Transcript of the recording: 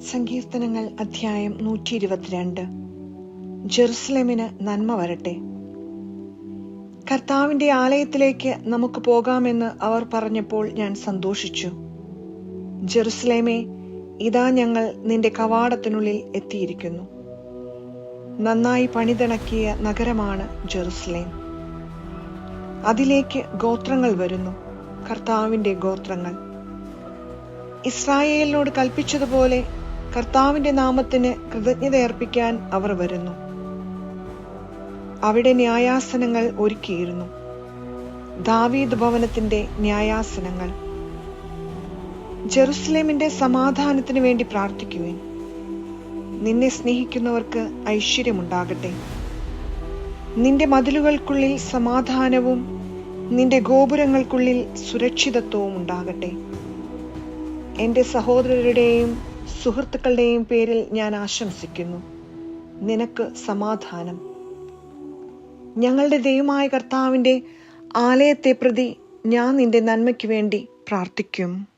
സങ്കീർത്തനങ്ങൾ അധ്യായം നൂറ്റി ഇരുപത്തിരണ്ട് ജെറുസലേമിന് നന്മ വരട്ടെ. കർത്താവിന്റെ ആലയത്തിലേക്ക് നമുക്ക് പോകാമെന്ന് അവർ പറഞ്ഞപ്പോൾ ഞാൻ സന്തോഷിച്ചു. ജെറുസലേമേ ഇതാ ഞങ്ങൾ നിന്റെ കവാടത്തിനുള്ളിൽ എത്തിയിരിക്കുന്നു. നന്നായി പണിതിണക്കിയ നഗരമാണ് ജെറുസലേം. അതിലേക്ക് ഗോത്രങ്ങൾ വരുന്നു കർത്താവിന്റെ ഗോത്രങ്ങൾ. ഇസ്രായേലിനോട് കൽപ്പിച്ചതുപോലെ കർത്താവിന്റെ നാമത്തിന് കൃതജ്ഞതയർപ്പിക്കാൻ അവർ വരുന്നു. അവിടെ ന്യായാസനങ്ങൾ ഒരുക്കിയിരുന്നു. ദാവീദ് ഭവനത്തിന്റെ ന്യായാസനങ്ങൾ. ജെറുസലേമിന്റെ സമാധാനത്തിന് വേണ്ടി പ്രാർത്ഥിക്കുവിൻ. നിന്നെ സ്നേഹിക്കുന്നവർക്ക് ഐശ്വര്യമുണ്ടാകട്ടെ. നിന്റെ മതിലുകൾക്കുള്ളിൽ സമാധാനവും നിന്റെ ഗോപുരങ്ങൾക്കുള്ളിൽ സുരക്ഷിതത്വവും ഉണ്ടാകട്ടെ. എന്റെ സഹോദരരുടെയും സുഹൃത്തുക്കളുടെയും പേരിൽ ഞാൻ ആശംസിക്കുന്നു. നിനക്ക് സമാധാനം. ഞങ്ങളുടെ ദൈവമായ കർത്താവിന്റെ ആലയത്തെ പ്രതി ഞാൻ നിന്റെ നന്മയ്ക്ക് വേണ്ടി പ്രാർത്ഥിക്കും.